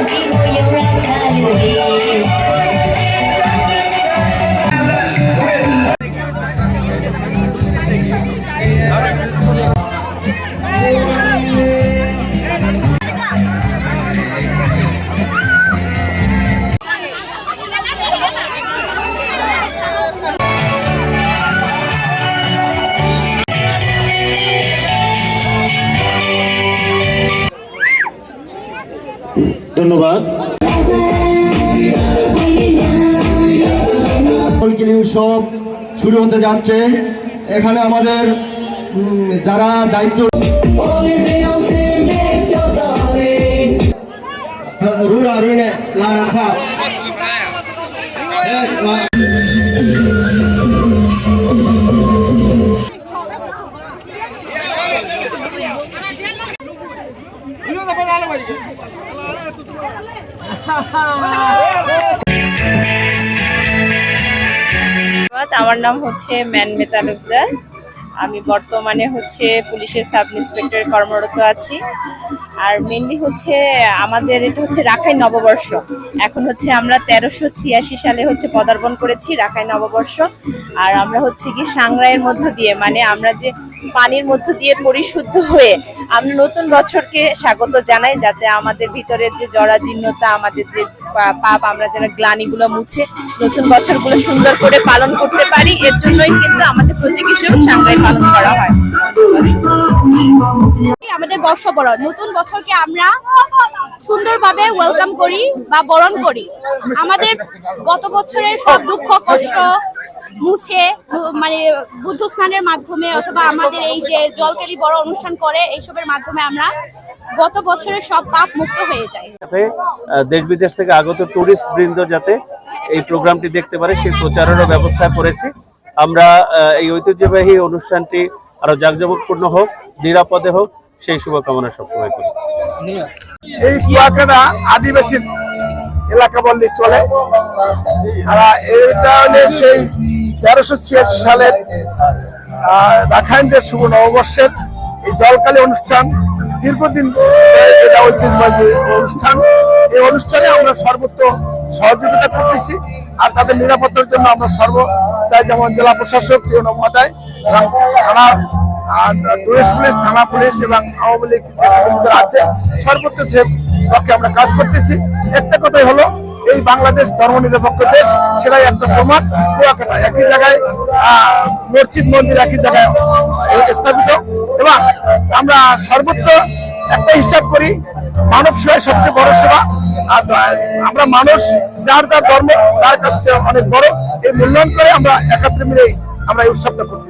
I'll ধন্যবাদ। উৎসব শুরু হতে যাচ্ছে। এখানে আমাদের যারা দায়িত্ব রুড়া রুড়ে রাখা। আমার নাম হচ্ছে ম্যানমে তালুকদার। আমি বর্তমানে হচ্ছে পুলিশের সাব ইন্সপেক্টর কর্মরত আছি। আর মেনলি হচ্ছে আমাদের এটা হচ্ছে রাখাই নববর্ষ। এখন হচ্ছে আমরা তেরোশো ছিয়াশি সালে হচ্ছে পদার্পণ করেছি রাখাই নববর্ষ। আর আমরা হচ্ছে কি সাংরাইয়ের মধ্য দিয়ে মানে আমরা যে পানির মধ্য দিয়ে পরিশুদ্ধ হয়ে আমরা নতুন বছরকে স্বাগত জানাই যাতে আমাদের ভিতরের যে জরাজীর্ণতা, আমাদের যে পাপ, আমরা যেন গ্লানিগুলো মুছে নতুন বছরগুলো সুন্দর করে পালন করতে পারি, এর জন্যই কিন্তু আমাদের প্রতীক হিসেবে সাংরাই পালন করা হয়। আমাদের বর্ষবরণ। নতুন বছরকে আমরা সুন্দরভাবে ওয়েলকাম করি বা বরণ করি। আমাদের গত বছরের সব দুঃখ, কষ্ট মুছে মানে বুদ্ধ স্নানের মাধ্যমে অথবা আমাদের এই যে জলকেলি বড় অনুষ্ঠান করে এইসবের মাধ্যমে আমরা গত বছরের সব পাপ মুক্ত হয়ে যায় যাতে দেশ বিদেশ থেকে আগত টুরিস্ট বৃন্দ যাতে এই প্রোগ্রামটি দেখতে পারে সেই প্রচারেরও ব্যবস্থা করেছি। আমরা এই ঐতিহ্যবাহী অনুষ্ঠানটি আরও জাঁকজমকপূর্ণ হোক নিরাপদে হোক সেই শুভকামনা সবসময় করি। এই কুয়াকাটা আদিবাসী এলাকা বললে চলে। আর এটা হলে সেই তেরোশো ছিয়াশি সালের রাখাইনদের শুভ নববর্ষের এই জলকালী অনুষ্ঠান, দীর্ঘদিন এটা ঐতিহ্যবাহী অনুষ্ঠান। এই অনুষ্ঠানে আমরা সর্বত্র সহযোগিতা করতেছি আর তাদের নিরাপত্তার জন্য আমরা সর্বদাই যেমন জেলা প্রশাসক প্রিয় নমাদায় আর টুরিস্ট থানা পুলিশ এবং আওয়ামী লীগ আছে সর্বোচ্চ যে পক্ষে আমরা কাজ করতেছি, একটা কথাই হলো, এই বাংলাদেশ ধর্মনিরপেক্ষ দেশ, সেটাই একটা প্রমাণ। কুয়াকাটা একই জায়গায় মসজিদ, মন্দির একই জায়গায় স্থাপিত। এবং আমরা সর্বত্র একটা হিসাব করি, মানব সেবাই সবচেয়ে বড় সেবা। আর আমরা মানুষ, যার যার ধর্ম, তার কাছে অনেক বড়। এই মূল্যায়ন করে আমরা একাত্রে মিলে আমরা এই উৎসবটা করতে